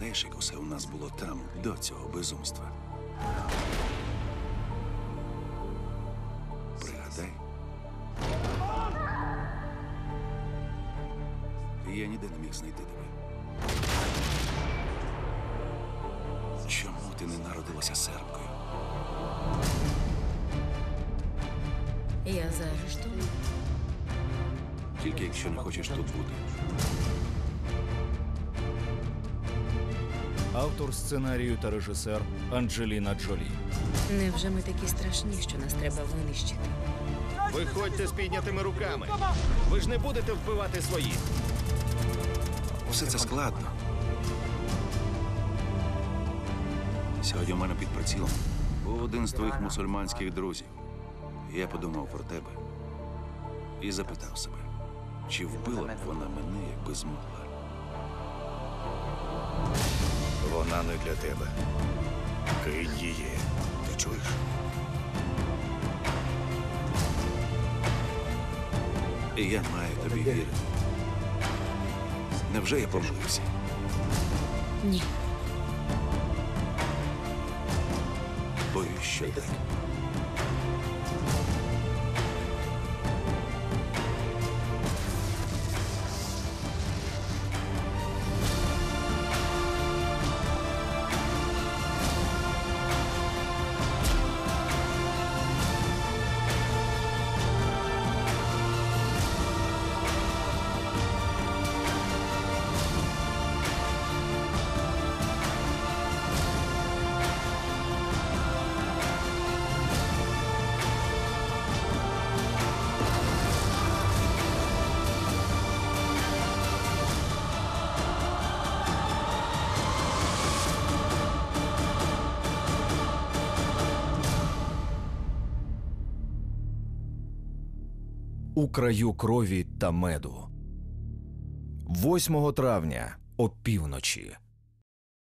Пам'ятаєш, як усе у нас було там, до цього безумства? Пригадай. Я ніде не міг знайти тебе. Чому ти не народилася сербкою? Я заарештована. Тільки якщо не хочеш тут бути. Автор сценарію та режисер Анджеліна Джолі. Невже ми такі страшні, що нас треба винищити? Виходьте з піднятими руками. Ви ж не будете вбивати своїх. Усе це складно. Сьогодні у мене під прицілом був один з твоїх мусульманських друзів. Я подумав про тебе і запитав себе, чи вбила б вона мене, якби змогла. Вона не для тебе. Кинь її. Ти чуєш? І я маю тобі вірити. Невже я помилився? Ні. Боюсь, що так. У краю крові та меду. 8 травня опівночі півночі